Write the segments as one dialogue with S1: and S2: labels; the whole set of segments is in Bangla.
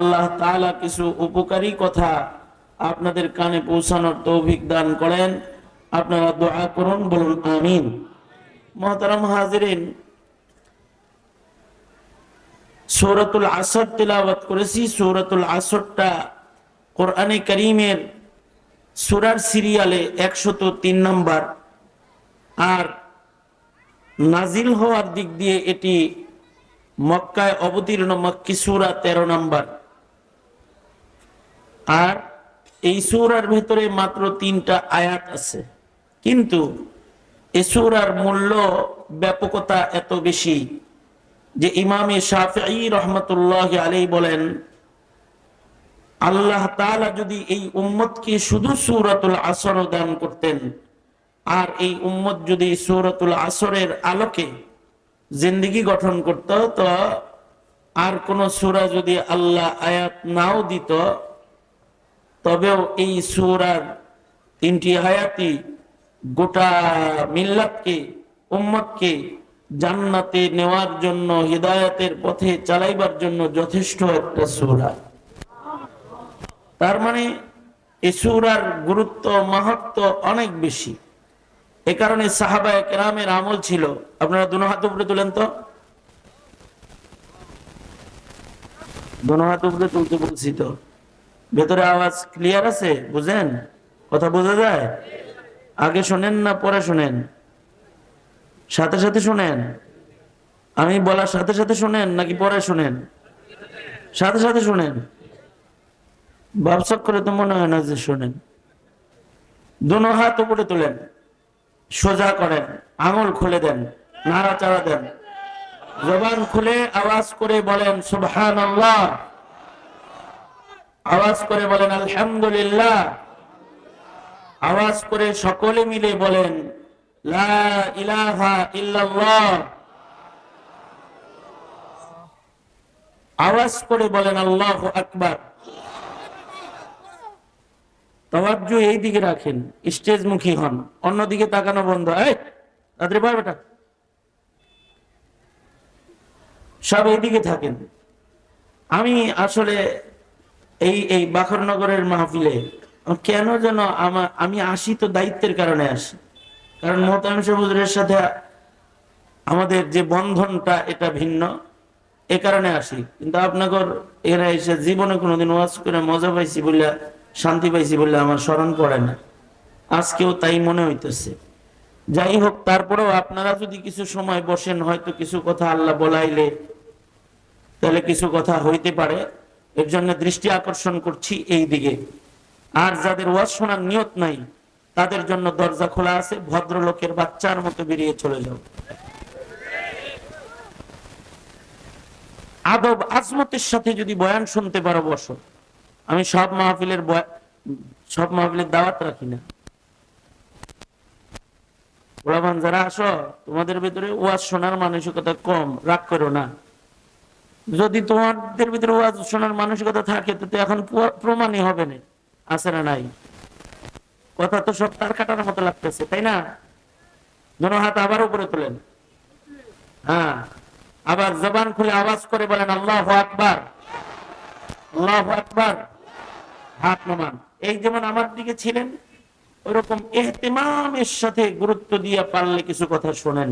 S1: আল্লাহ তাআলা কিছু উপকারী কথা আপনাদের কানে পৌঁছানোর তৌফিক দান করেন। আপনারা দোয়া করুন, বলুন আমিন। মহতারাম হাজিরিন, সৌরতুল আসর তিলাওয়াত করেছি। সৌরতুল আসরটা কোরআনে করিমের সুরার সিরিয়ালে একশত তিন নম্বর। আর নাজিল হওয়ার দিক দিয়ে এটি মক্কায় অবতীর্ণ মক্কি সুরা তেরো নম্বর। আর এই সুরার ভেতরে মাত্র তিনটা আয়াত আছে। কিন্তু এ সুরার মূল্য ব্যাপকতা এত বেশি যে ইমামে শাফি রহমতুল্লাহ আলী বলেন, আল্লাহ তালা যদি এই উম্মতকে শুধু সূরাতুল আসর দান করতেন, আর এই উম্মত যদি সূরাতুল আসরের আলোকে জিন্দিগি গঠন করত তো আর কোন সুরা যদি আল্লাহ আয়াত নাও দিত তবেও এই সূরার তিনটি হায়াতি গোটা মিল্লাতকে, উম্মতকে জান্নাতে নেওয়ার জন্য, হিদায়াতের পথে চালাইবার জন্য যথেষ্ট একটা সূরা। তার মানে এই সূরার গুরুত্ব, মাহাত্ম অনেক বেশি। এ কারণে সাহাবায় কেরামের আমল ছিল। আপনারা দুনো হাত উপরে তুলেন তো? দুনো হাত উপরে তুলতে বলছি তো? ভেতরে আওয়াজ ক্লিয়ার আছে? বুঝেন? কথা বোঝা যায়? আগে শোনেন না পরে শোনেন? সাথে সাথে শোনেন? আমি বলার সাথে সাথে শোনেন নাকি পরে শোনেন? সাথে সাথে শোনেন। ব্যবসা করে তো মনে হয় না যে শোনেন। দুনো হাত উপরে তোলেন। সোজা করেন। আঙুল খুলে দেন। নাড়াচাড়া দেন। জবান খুলে আওয়াজ করে বলেন সুবহান আওয়াজ করে বলেন, আলহামদুলিল্লাহ। আওয়াজ করে সকলে মিলে বলেন, লা আওয়াজ করে বলেন, আল্লাহ আকবার। তবাজ্জু এই দিকে রাখেন স্টেজ মুখী হন, অন্যদিকে তাকানো বন্ধ। এই রাত্রে পার বেটা। সব এইদিকে থাকেন। আমি আসলে এই এই বাখরনগরের মাহফিলে, কেন যেন আমার আমি আসি তো দায়িত্বের কারণে আসি। কারণ মোহতাম সবুজের সাথে আমাদের যে বন্ধনটা, এটা ভিন্ন। এ কারণে আসি। কিন্তু আপনাদের এরা এসে জীবনে কোনোদিন ওয়াজ করে মজা পাইছি বলে, শান্তি পাইছি বলে আমার স্মরণ পড়ে না। আজকেও তাই মনে হইতেছে। যাই হোক, তারপরেও আপনারা যদি কিছু সময় বসেন, হয়তো কিছু কথা আল্লাহ বলাইলে, তাহলে কিছু কথা হইতে পারে। এর জন্য দৃষ্টি আকর্ষণ করছি এই দিকে। আর যাদের ওয়াজ শোনার নিয়ত নাই, তাদের জন্য দরজা খোলা আছে, ভদ্রলোকের বাচ্চার মতো বেরিয়ে চলে যাও। আদব আজমতের সাথে যদি বয়ান শুনতে পারো বসো। আমি সব মাহফিলের সব মাহফিলের দাওয়াত রাখি না। ওলামান যারা আসো, তোমাদের ভেতরে ওয়াজ শোনার মানসিকতা কম, রাগ করো না। যদি তোমাদের ভিতরে ওয়াজ শোনার মানসিকতা থাকে, তো এখন প্রমাণই হবে না। আছে না নাই? কথা তো সব তার কাটার মতো লাগতেছে, তাই না? যেন হাত আবার উপরে তোলেন। হ্যাঁ আবার জবান খুলে আওয়াজ করে বলেন, আল্লাহ আকবার আল্লাহ আকবার। হাত নামান। এই যেমন আমার দিকে ছিলেন, ওরকম এহতেমামের সাথে গুরুত্ব দিয়ে পারলে কিছু কথা শোনেন।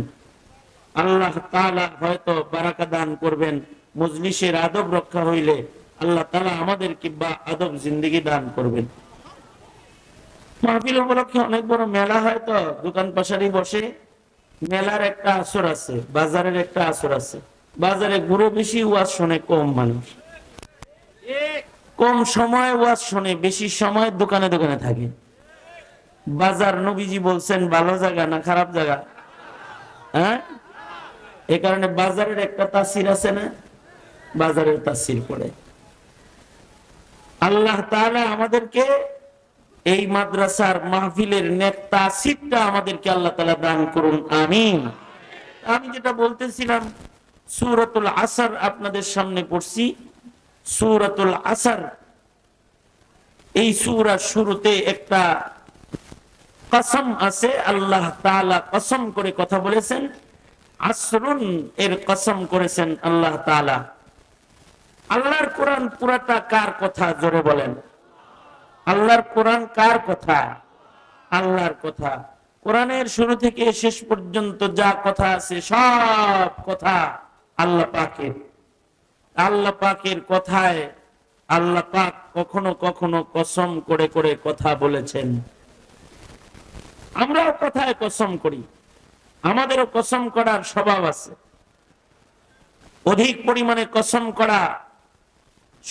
S1: আল্লাহ তাআলা হয়তো বারাকা দান করবেন। মজলিসের আদব রক্ষা হইলে আল্লাহ তাআলা আমাদেরকে বা আদব জিন্দেগি দান করবেন। মাহফিল উপলক্ষে অনেক বড় মেলা হয় তো, দোকান পাশারি বসে মেলার একটা আসর আছে, বাজারের একটা আসর আছে। বাজারে গুরু বেশি, ওয়াজ শোনে কম মানুষ। কম সময় ওয়াজ শোনে, বেশি সময় দোকানে দোকানে থাকে। বাজার নবীজি বলছেন, ভালো জায়গা না খারাপ জায়গা? হ্যাঁ? এ কারণে বাজারের একটা তাসির আছে না? বাজারের তাসির পড়ে। আল্লাহ তাআলা আমাদেরকে এই মাদ্রাসার মাহফিলের নেক আমাদেরকে আল্লাহ তাআলা দান করুন, আমিন। আমি যেটা বলতেছিলাম, সূরাতুল আসর আপনাদের সামনে পড়ছি। সূরাতুল আসর, এই সূরার শুরুতে একটা কসম আছে, আল্লাহ তাআলা কসম করে কথা বলেছেন, আসরুন এর কসম করেছেন আল্লাহ তাআলা। আল্লাহর কোরআন পুরাটা কার কথা? জোরে বলেন। আল্লাহর কোরআন কার কথা? আল্লাহর কথা। কোরআনের শুরু থেকে শেষ পর্যন্ত যা কথা আছে, সব কথা আল্লাহ পাকের। আল্লাহ পাকের কথায় আল্লাহ পাক কখনো কখনো কসম করে করে কথা বলেছেন। আমরাও কথায় কসম করি। আমাদেরও কসম করার স্বভাব আছে। অধিক পরিমাণে কসম করা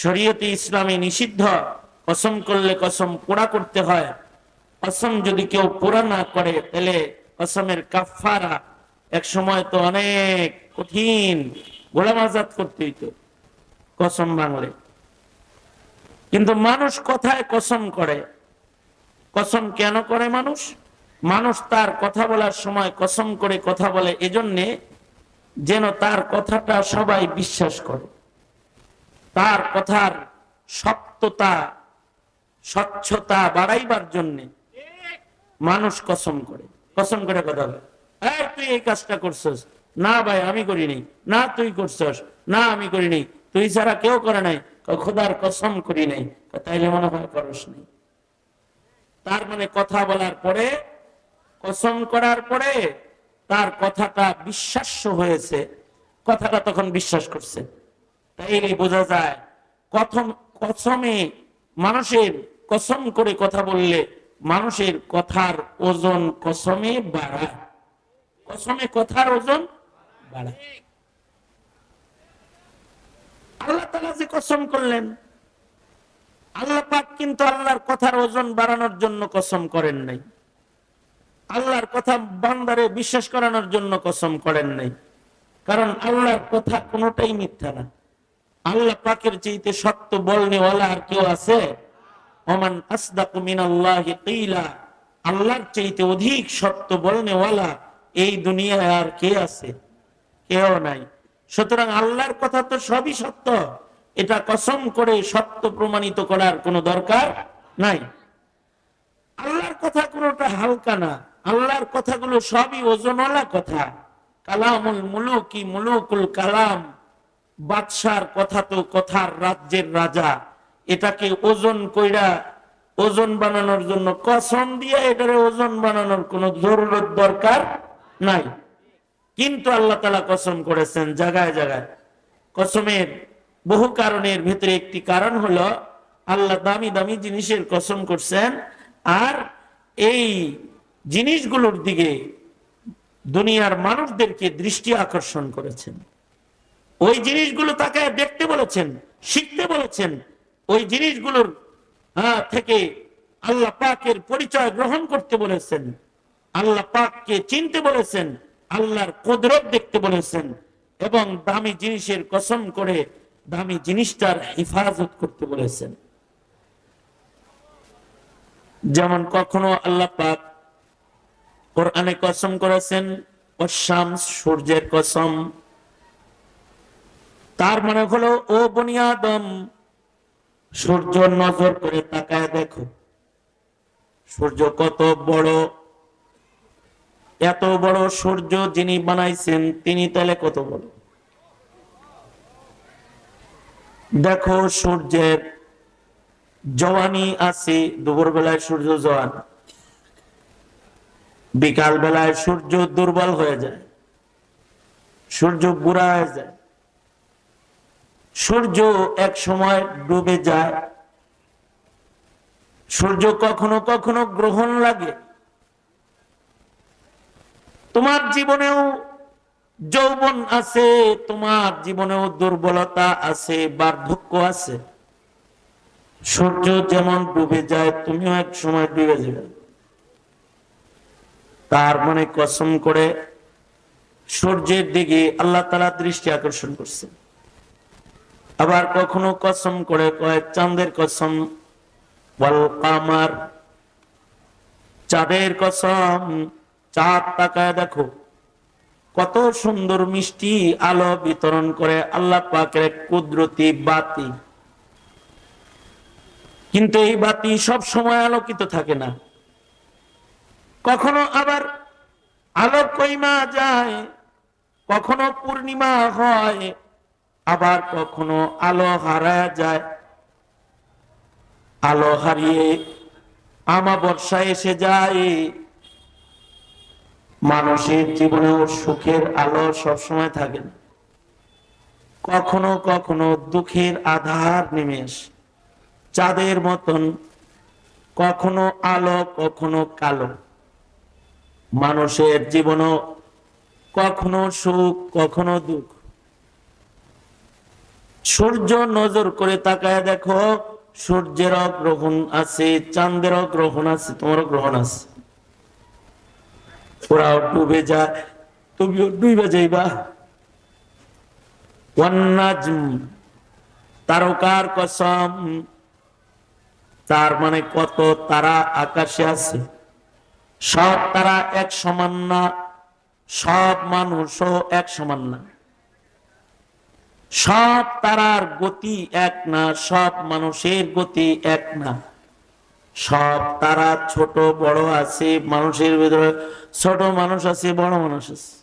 S1: শরীয়তে ইসলামে নিষিদ্ধ, কসম করলে কসম পোড়া করতে হয়। কসম যদি কেউ পোড়া না করে, তাহলে কসমের কাফারা এক সময় তো অনেক কঠিন গোলাম আজাদ করতে হইতো কসম ভাঙলে কিন্তু মানুষ কথায় কসম করে। কসম কেন করে মানুষ? মানুষ তার কথা বলার সময় কসম করে কথা বলে, এজন্যে যেন তার কথাটা সবাই বিশ্বাস করে। তার কথার সত্যতা, স্বচ্ছতা বাড়াইবার জন্য মানুষ কসম করে। কসম করে কথা বলে। এই, তুই এই কাজটা করছস? না ভাই, আমি করিনি। না, তুই করছস? না, আমি করিনি। তুই ছাড়া কেউ করে নাই। খোদার কসম করি নাই। তাইলে মনে হয় করস নাই তার মানে কথা বলার পরে, কসম করার পরে তার কথাটা বিশ্বাস্য হয়েছে। কথাটা তখন বিশ্বাস করছে। তাইলে বোঝা যায় কথম কসমে মানুষের কসম করে কথা বললে মানুষের কথার ওজন কসমে বাড়ায়। কসমে কথার ওজন বাড়ায়। আল্লাহ তালা যে কসম করলেন, আল্লাহ পাক কিন্তু আল্লাহর কথার ওজন বাড়ানোর জন্য কসম করেন নাই। আল্লাহর কথা বান্দারে বিশ্বাস করানোর জন্য কসম করেন নাই। কারণ আল্লাহর কথা কোনোটাই মিথ্যা না। আল্লাহ পাকের চাইতে সত্য বলনেওয়ালা আর কেউ আছে? ওমান আসদাকু মিনাল্লাহি কিলা। আল্লাহর চাইতে অধিক সত্য বলনেওয়ালা এই দুনিয়ায় আর কে আছে? কেউ নাই। সুতরাং আল্লাহর কথা তো সবই সত্য। এটা কসম করে সত্য প্রমাণিত করার কোনো দরকার নাই। আল্লাহর কথা কোনোটা হালকা না। আল্লাহর কথাগুলো সবই ওজনওয়ালা কথা। কালামুল মুলুকি মুলুকুল কালাম। বাদশার কথা তো কথার রাজ্যের রাজা। এটাকে ওজন কইরা ওজন বানানোর জন্য কসম দিয়ে এটারে ওজন বানানোর কোনো জরুরত দরকার নাই। কিন্তু আল্লাহ তালা কসম করেছেন জায়গায় জায়গায়। কসমের বহু কারণের ভেতরে একটি কারণ হলো, আল্লাহ দামি দামি জিনিসের কসম করছেন আর এই জিনিসগুলোর দিকে দুনিয়ার মানুষদেরকে দৃষ্টি আকর্ষণ করেছেন। ওই জিনিসগুলো তাকে দেখতে বলেছেন, শিখতে বলেছেন। ওই জিনিসগুলোর থেকে আল্লাহ পাকের পরিচয় গ্রহণ করতে বলেছেন। আল্লাহ পাককে চিনতে বলেছেন, আল্লাহর কুদরত দেখতে বলেছেন এবং দামি জিনিসের কসম করে দামি জিনিসটার হেফাজত করতে বলেছেন। যেমন কখনো আল্লাহ পাক কোরআনে কসম করেছেন শামস সূর্যের কসম তার মানে হলো, ও বনিয়াদম সূর্য নজর করে তাকায় দেখো। সূর্য কত বড়, এত বড় সূর্য যিনি বানাইছেন, তিনি তাহলে কত বড়? দেখো, সূর্যের জওয়ানি আছে দুপুর বেলায় সূর্য জওয়ান। বিকাল বেলায় সূর্য দুর্বল হয়ে যায়। সূর্য বুড়া হয়ে যায়। সূর্য এক সময় ডুবে যায়। সূর্য কখনো কখনো গ্রহণ লাগে। তোমার জীবনেও যৌবন আছে, তোমার জীবনেও দুর্বলতা আছে, বার্ধক্য আছে। সূর্য যেমন ডুবে যায়, তুমিও এক সময় ডুবে যাবে। তার মানে কসম করে সূর্যের দিকে আল্লাহ তালা দৃষ্টি আকর্ষণ করছে আবার কখনো কসম করে কয় চাঁদের কসম। বল কামার, চাঁদের কসম, চাঁদ তাকায় দেখো। কত সুন্দর মিষ্টি আলো বিতরণ করে আল্লাহ পাকের কুদরতি বাতি। কিন্তু এই বাতি সব সময় আলোকিত থাকে না। কখনো আবার আলো কইমা যায়, কখনো পূর্ণিমা হয় আবার কখনো আলো হারায় যায়। আলো হারিয়ে আমা বর্ষা এসে যায়। মানুষের জীবনেও সুখের আলো সবসময় থাকে না। কখনো কখনো দুঃখের আধার নেমে আসে। চাঁদের মতন কখনো আলো, কখনো কালো। মানুষের জীবনও কখনো সুখ, কখনো দুঃখ। সূর্য নজর করে তাকায় দেখো সূর্যেরও গ্রহণ আছে চাঁদেরও গ্রহণ আছে তোমারও গ্রহণ আছে। ওরাও ডুবে যায়, তুমিও ডুবে যাইবা। তারকার কসম, তার মানে কত তারা আকাশে আছে। সব তারা এক সমান না, সব মানুষও এক সমান না। সব তারার গতি এক না, সব মানুষের গতি এক না। সব তারা ছোট, বড় আছে, মানুষের ভিতরে ছোট মানুষ আছে, বড় মানুষ আছে।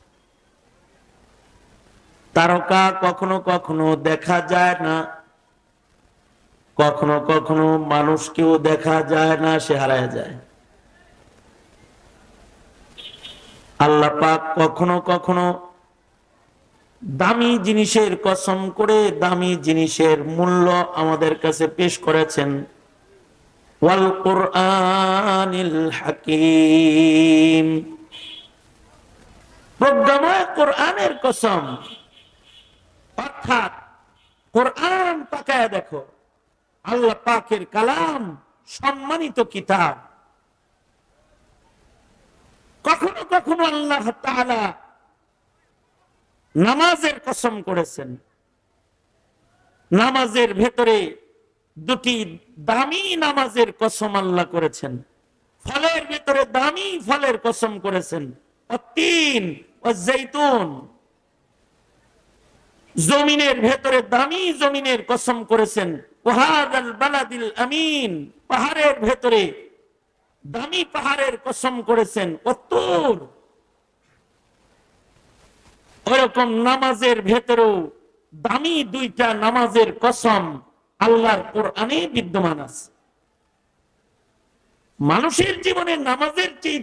S1: তারকা কখনো কখনো দেখা যায় না, কখনো কখনো মানুষকেও দেখা যায় না, সে হারায় যায়। আল্লাহ পাক কখনো কখনো দামি জিনিসের কসম করে দামি জিনিসের মূল্য আমাদের কাছে পেশ করেছেন কোরআনের কসম। অর্থাৎ কোরআন তাকায় দেখো। আল্লাহ পাকের কালাম সম্মানিত কিতাব। কখনো কখনো আল্লাহ তাআলা নামাজের কসম করেছেন। নামাজের ভেতরে দুটি দামি নামাজের কসম আল্লাহ করেছেন। ফলের ভেতরে দামি ফলের কসম করেছেন। অতীন ও জৈতুন। জমিনের ভেতরে দামি জমিনের কসম করেছেন। বালাদিল আমিন। পাহাড়ের ভেতরে দামি পাহাড়ের কসম করেছেন। অত্তর ওরকম নামাজের ভেতরেও দামি দুইটা নামাজের কসম আল্লাহর কোরআনে বিদ্যমান আছে। মানুষের জীবনে নামাজের চেয়ে